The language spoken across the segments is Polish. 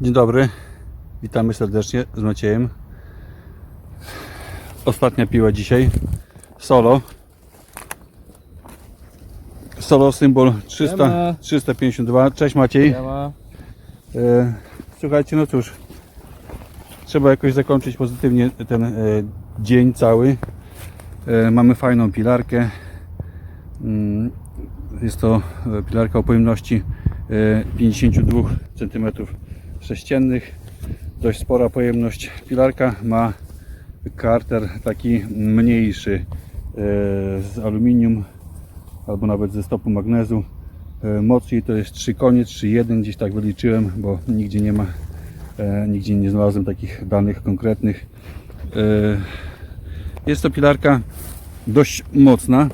Dzień dobry, witamy serdecznie z Maciejem. Ostatnia piła dzisiaj, solo. Solo symbol 300, Siema. 352. Cześć Maciej. E, Słuchajcie, no cóż, trzeba jakoś zakończyć pozytywnie ten e, dzień cały. E, Mamy fajną pilarkę. Mm, Jest to e, pilarka o pojemności e, 52 cm sześciennych. Dość spora pojemność. Pilarka ma karter taki mniejszy e, z aluminium albo nawet ze stopu magnezu. E, Moc jej to jest 3 konie, 3,1 gdzieś tak wyliczyłem, bo nigdzie nie ma, e, nigdzie nie znalazłem takich danych konkretnych. Jest to pilarka dość mocna.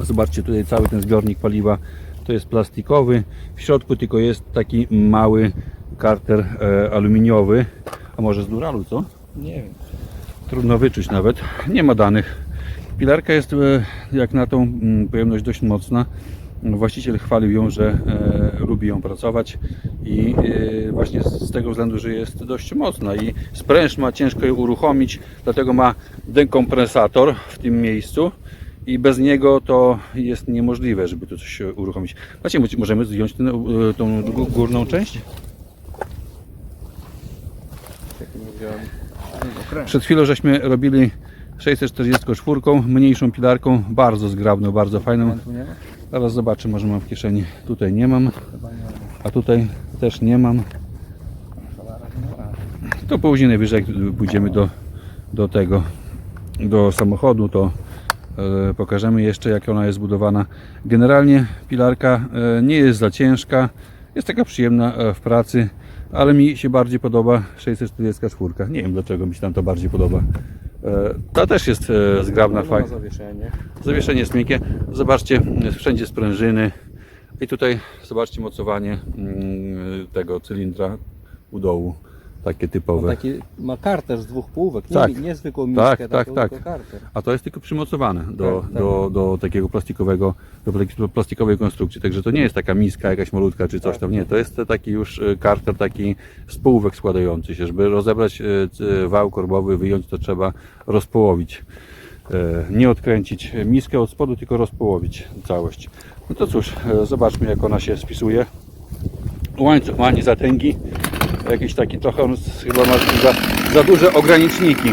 Zobaczcie tutaj cały ten zbiornik paliwa to jest plastikowy. W środku tylko jest taki mały karter e, aluminiowy. A może z duralu, co? Nie wiem. Trudno wyczuć nawet. Nie ma danych. Pilarka jest e, jak na tą mm, pojemność dość mocna. Właściciel chwalił ją, że e, lubi ją pracować i e, właśnie z tego względu, że jest dość mocna i spręż ma ciężko ją uruchomić, dlatego ma dekompresator w tym miejscu i bez niego to jest niemożliwe, żeby tu coś uruchomić. Macie, możemy zdjąć ten, e, tą gó- górną część? Jak nie wziąłem. Okręt. Przed chwilą żeśmy robili 644, mniejszą pilarką, bardzo zgrabną, bardzo fajną. Zaraz zobaczę, może mam w kieszeni. Tutaj nie mam, a tutaj też nie mam. To później najwyżej jak pójdziemy do, do tego, do samochodu, to e, pokażemy jeszcze jak ona jest zbudowana. Generalnie pilarka e, nie jest za ciężka, jest taka przyjemna e, w pracy, ale mi się bardziej podoba 644. Nie wiem dlaczego mi się tam to bardziej podoba. E, ta też jest e, zgrabna, No, fajna. zawieszenie. Zawieszenie jest miękkie. Zobaczcie, wszędzie sprężyny. I tutaj zobaczcie mocowanie mm, tego cylindra u dołu. Takie Ma typowe. taki ma karter z dwóch półek, nie, Tak. nie zwykłą miskę, tak, taką, tak. tylko karter. A to jest tylko przymocowane do, Tak, tak. do, do takiego plastikowego, do plastikowej konstrukcji. Także to nie jest taka miska jakaś malutka czy coś Tak. tam. Nie, to jest taki już e, karter taki z półek składający się. Żeby rozebrać c- wał korbowy, wyjąć to trzeba rozpołowić. E, Nie odkręcić miskę od spodu, tylko rozpołowić całość. No to cóż, e, zobaczmy jak ona się spisuje. Łańcuch ma nie zatęgi. Jakiś taki trochę on chyba ma za, za duże ograniczniki.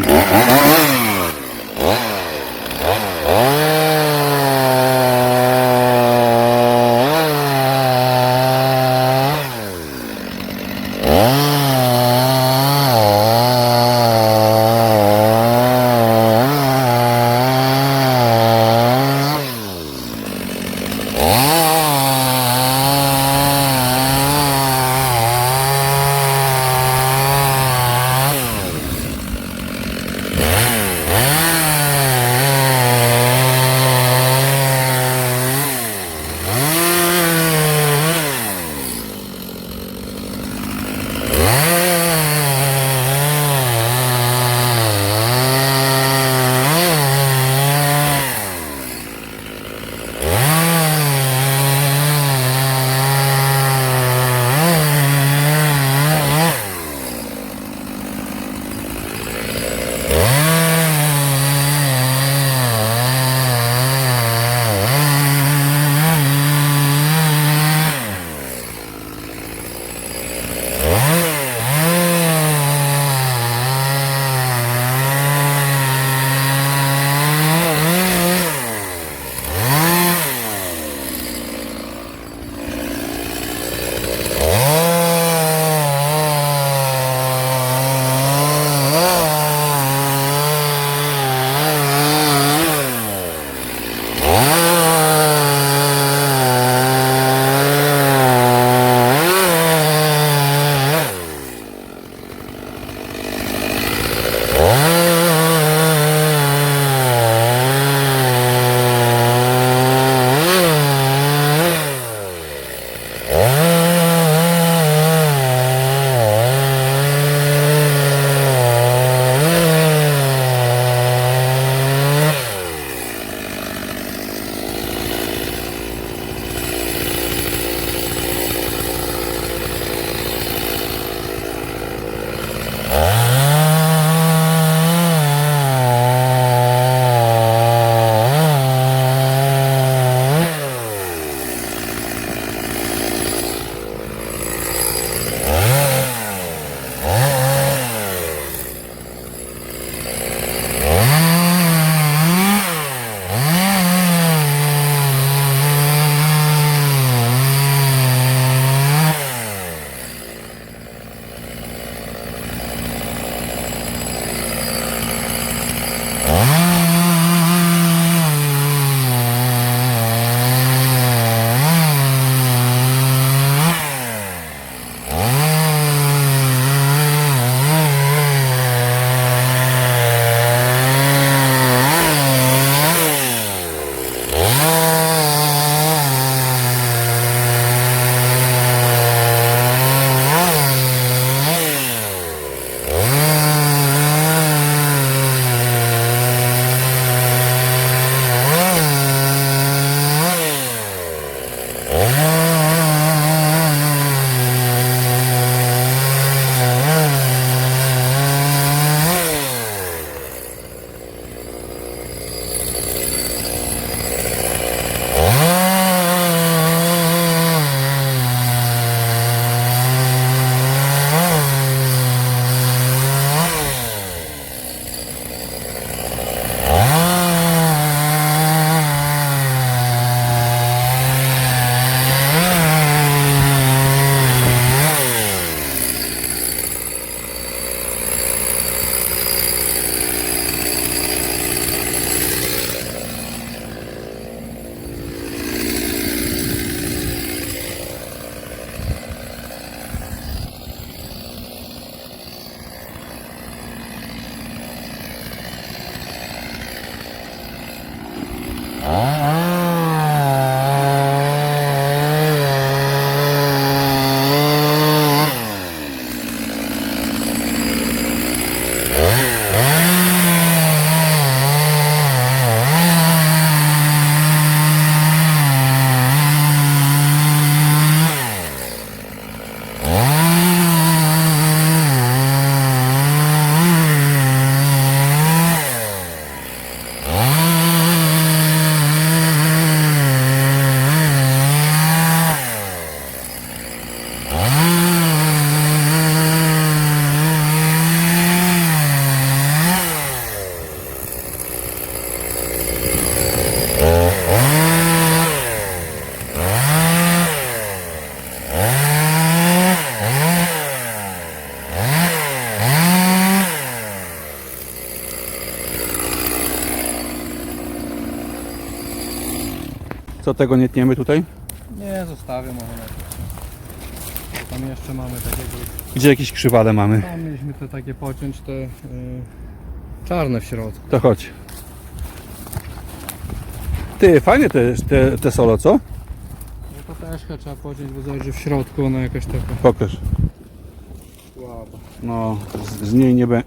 Co tego nie tniemy tutaj? Nie, zostawię może na. Tam jeszcze mamy takiego, Gdzie jakieś krzywale mamy? tam mieliśmy te takie pociąć te y, czarne w środku. To chodź. Ty, fajnie te, te, te solo, co? No to też trzeba pociąć, bo zależy w środku ona jakaś taka Pokaż. słaba. No, z, z niej nie be,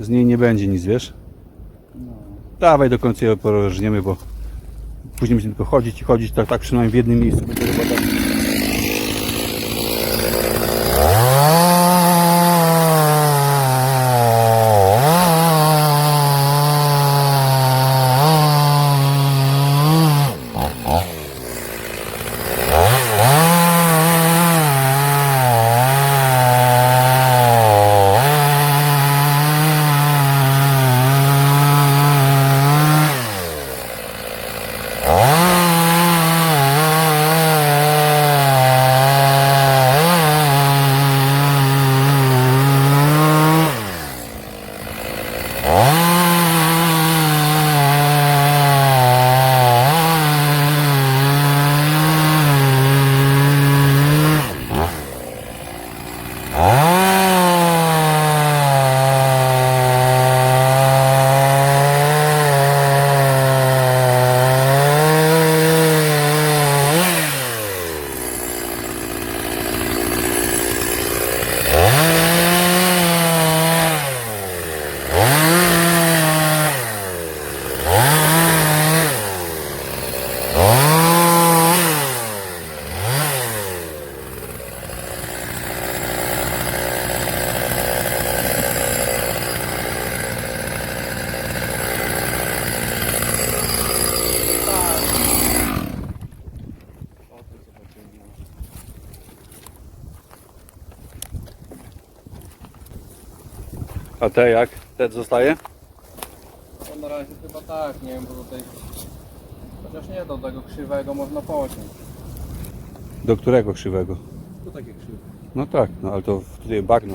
z niej nie będzie nic, wiesz? No. Dawaj do końca ją porożniemy, bo później będziemy tylko chodzić i chodzić, tak, tak przynajmniej w jednym miejscu będzie robota. A te jak? Te zostaje? No na razie chyba tak, nie wiem, bo tutaj chociaż nie do tego krzywego można pociąć. Do którego krzywego? Tu takie krzywe. No tak, no ale to tutaj bagno.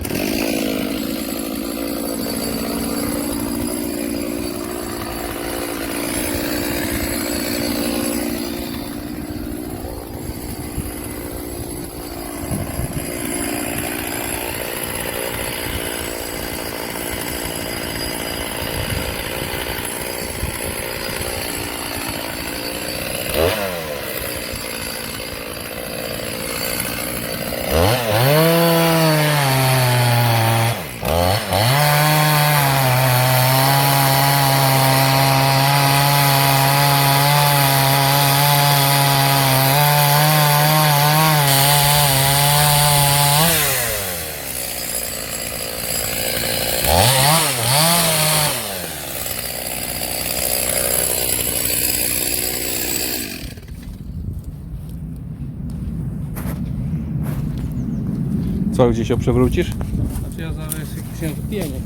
Co, gdzieś się przewrócisz? Znaczy ja zaraz się pienię.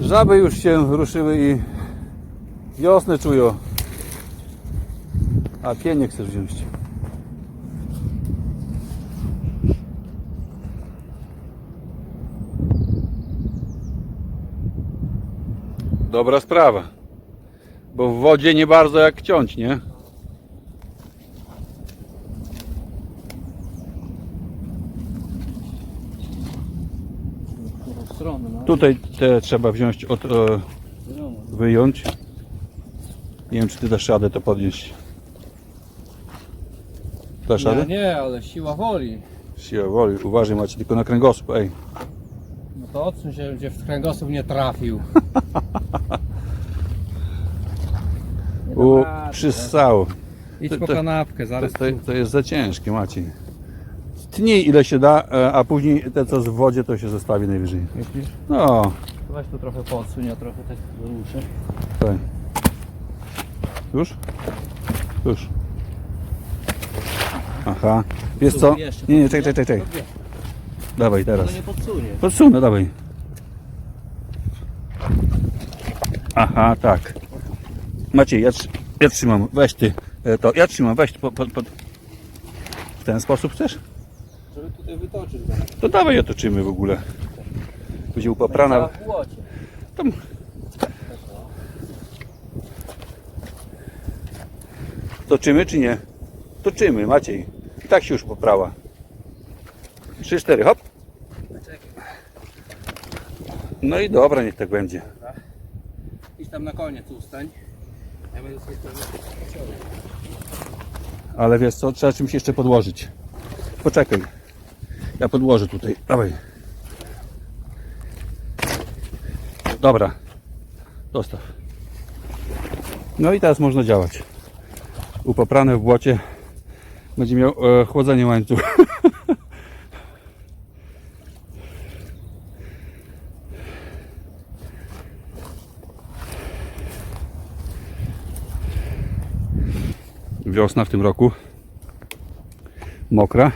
Żaby już się ruszyły i wiosnę czują. A pienie chcesz wziąć. Dobra sprawa. Bo w wodzie nie bardzo jak ciąć, nie? No. Tutaj te trzeba wziąć od, e, wyjąć. Nie wiem czy ty dasz radę to podnieść. Dasz Nie, radę? nie, ale siła woli. Siła woli, uważaj macie tylko na kręgosłup, ej. No to odsuń się, gdzie w kręgosłup nie trafił. U, przyssało. Idź to- po to- kanapkę, To, zaraz to, to jest za ciężkie Maciej. Tnij ile się da, e, a później te co w wodzie to się zostawi najwyżej. Myślisz? No, Weź tu trochę podsuń, ja trochę tak ruszę. tak. Już? Już. Aha. Wiesz co? Nie, nie, czekaj, czekaj, czekaj. Dawaj teraz. To nie podsunie. Podsunę, dawaj. Aha, tak. Maciej, ja, trzy- ja trzymam, weź ty e, to, ja trzymam, weź po, po, po. W ten sposób chcesz? Żeby tutaj wytoczyć. To dawaj je toczymy w ogóle. Będzie upaprana. Tam. Toczymy czy nie? Toczymy, Maciej. I tak się już poprała. 3-4, hop. No i dobra, niech tak będzie. Idź tam na koniec ustań. Ja będę sobie to Ale wiesz co, trzeba czymś jeszcze podłożyć. Poczekaj. Ja podłożę tutaj. Dawaj. Dobra. Dostaw. No i teraz można działać. Upaprane w błocie będzie miał e, chłodzenie łańcuch. Wiosna w tym roku. Mokra.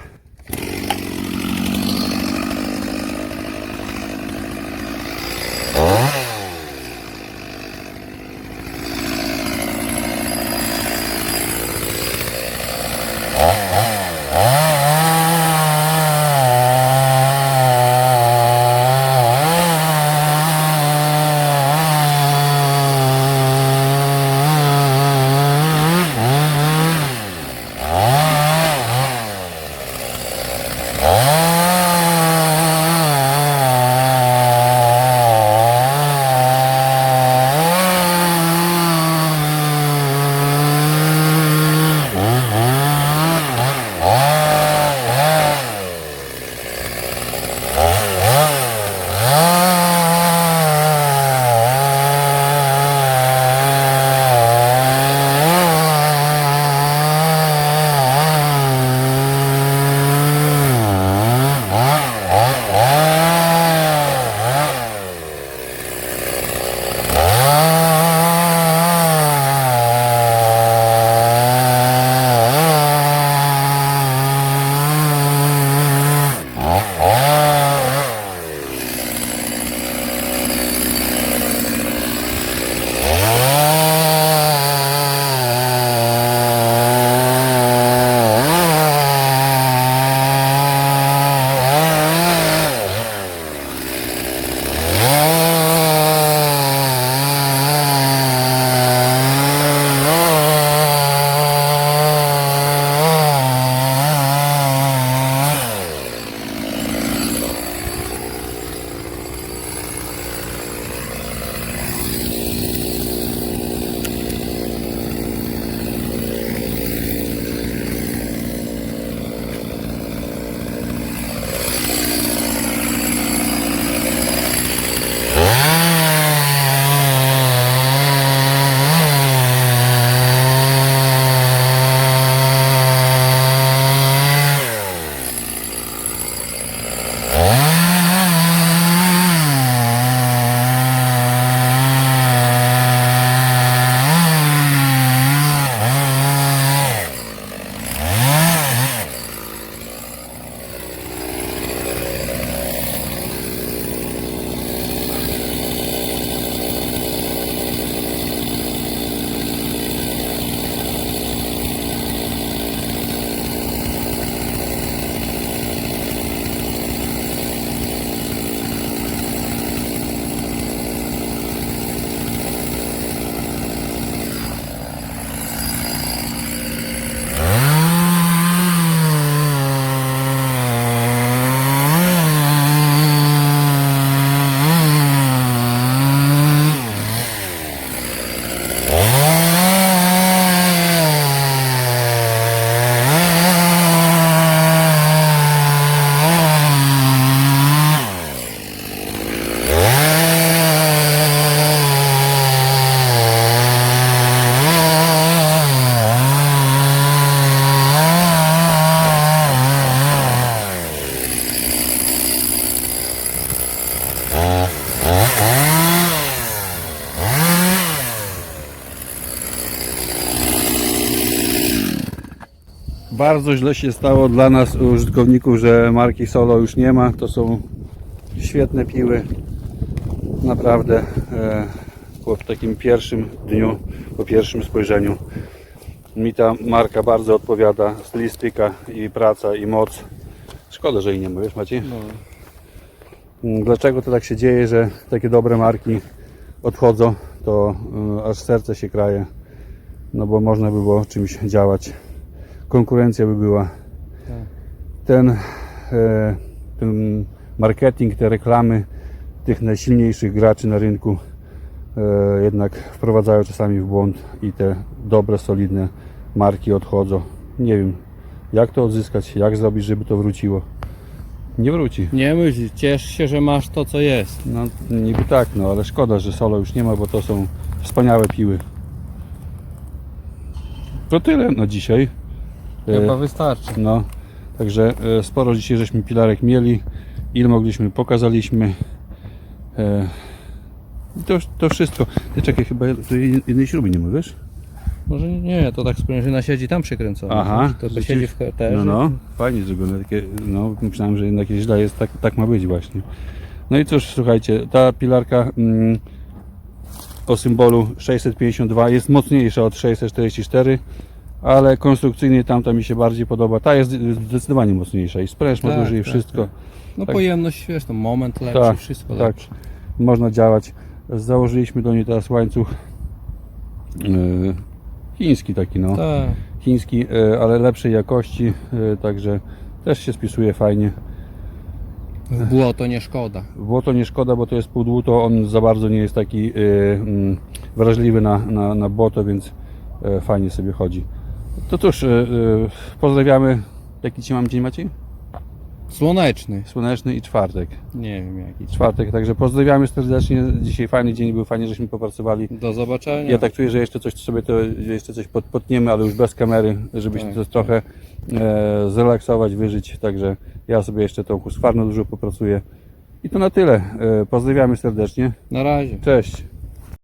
Bardzo źle się stało dla nas użytkowników, że marki Solo już nie ma. To są świetne piły. Naprawdę e, po takim pierwszym dniu, po pierwszym spojrzeniu mi ta marka bardzo odpowiada. Stylistyka i praca i moc. Szkoda, że jej nie ma, wiesz Maciej? No. Mm, Dlaczego to tak się dzieje, że takie dobre marki odchodzą, to y, aż serce się kraje. No bo można by było czymś działać. Konkurencja by była. Tak. Ten, e, ten marketing, te reklamy tych najsilniejszych graczy na rynku e, jednak wprowadzają czasami w błąd i te dobre, solidne marki odchodzą. Nie wiem, jak to odzyskać, jak zrobić, żeby to wróciło. Nie wróci. Nie myśl, ciesz się, że masz to co jest. No niby tak, no ale szkoda, że solo już nie ma, bo to są wspaniałe piły. To tyle na dzisiaj. E, Chyba wystarczy. No, także e, sporo dzisiaj żeśmy pilarek mieli. Ile mogliśmy, pokazaliśmy. E, i to, to wszystko. Ty czekaj, chyba tu jednej śruby nie mówisz? Może nie, to tak sprężyna siedzi tam przykręcona. Aha, To, że siedzi w herterze. No, no, fajnie zrobione. Takie, no, myślałem, że jednak źle jest, tak, tak ma być właśnie. No i cóż, słuchajcie, ta pilarka mm, o symbolu 652 jest mocniejsza od 644, ale konstrukcyjnie tamta mi się bardziej podoba. Ta jest zdecydowanie mocniejsza i spręż ma Tak, duży i tak, wszystko. No Tak. pojemność, wiesz, no moment lepszy, Tak, wszystko tak. lepsze. Można działać. Założyliśmy do niej teraz łańcuch yy, chiński taki, no. Tak. chiński, e, ale lepszej jakości, e, także też się spisuje fajnie. W błoto nie szkoda. Błoto nie szkoda, bo to jest półdłuto, on za bardzo nie jest taki e, mm, wrażliwy na, na, na błoto, więc e, fajnie sobie chodzi. To cóż, e, e, pozdrawiamy. Jaki Ci mam dzień Maciej? Słoneczny. Słoneczny i czwartek. Nie wiem jaki. Czwartek, także pozdrawiamy serdecznie. Dzisiaj fajny dzień był, fajnie żeśmy popracowali. Do zobaczenia. Ja tak czuję, że jeszcze coś sobie to jeszcze coś pod, potniemy, ale już bez kamery, żebyśmy Tak, to trochę e, zrelaksować, wyżyć. Także ja sobie jeszcze tą husqvarną dużo popracuję. I to na tyle. E, pozdrawiamy serdecznie. Na razie. Cześć.